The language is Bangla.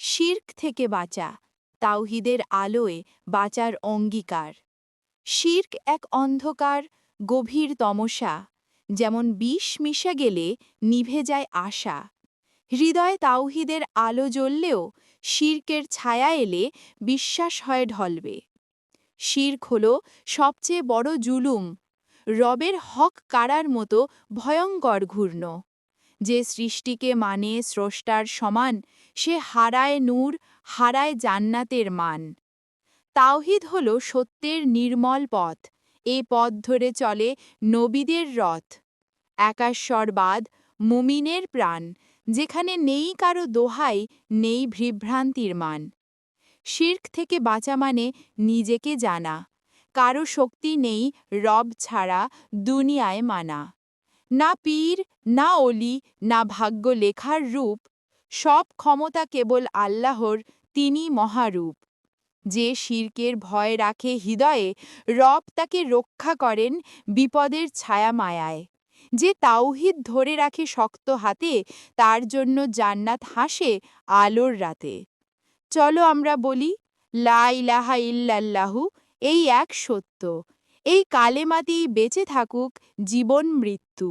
শির্ক থেকে বাঁচা, তাওহিদের আলোয় বাঁচার অঙ্গীকার। শির্ক এক অন্ধকার, গভীর তমসা, যেমন বিষ মিশে গেলে নিভে যায় আশা। হৃদয়ে তাওহিদের আলো জ্বললেও শির্কের ছায়া এলে বিশ্বাস হয় ঢলবে। শির্ক হল সবচেয়ে বড় জুলুম, রবের হক কারার মতো ভয়ঙ্কর ঘূর্ণ। যে সৃষ্টিকে মানে স্রষ্টার সমান, সে হারায় নূর, হারায় জান্নাতের মান। তাওহিদ হল সত্যের নির্মল পথ, এ পথ ধরে চলে নবীদের রথ। একাশ্বরবাদ, মুমিনের প্রাণ, যেখানে নেই কারও দোহাই, নেই বিভ্রান্তির মান। শির্ক থেকে বাঁচা মানে নিজেকে জানা, কারও শক্তি নেই রব ছাড়া দুনিয়ায় মানা। না পীর, না অলি, না ভাগ্য লেখার রূপ, সব ক্ষমতা কেবল আল্লাহর, তিনি মহারূপ। যে শির্কের ভয় রাখে হৃদয়ে, রব তাকে রক্ষা করেন বিপদের ছায়া মায়ায় যে তাওহিদ ধরে রাখে শক্ত হাতে, তার জন্য জান্নাত হাসে আলোর রাতে। চলো আমরা বলি, লা ইলাহা ইল্লাল্লাহু, এই এক সত্য। এই কালেমাতেই বেঁচে থাকুক জীবন মৃত্যু।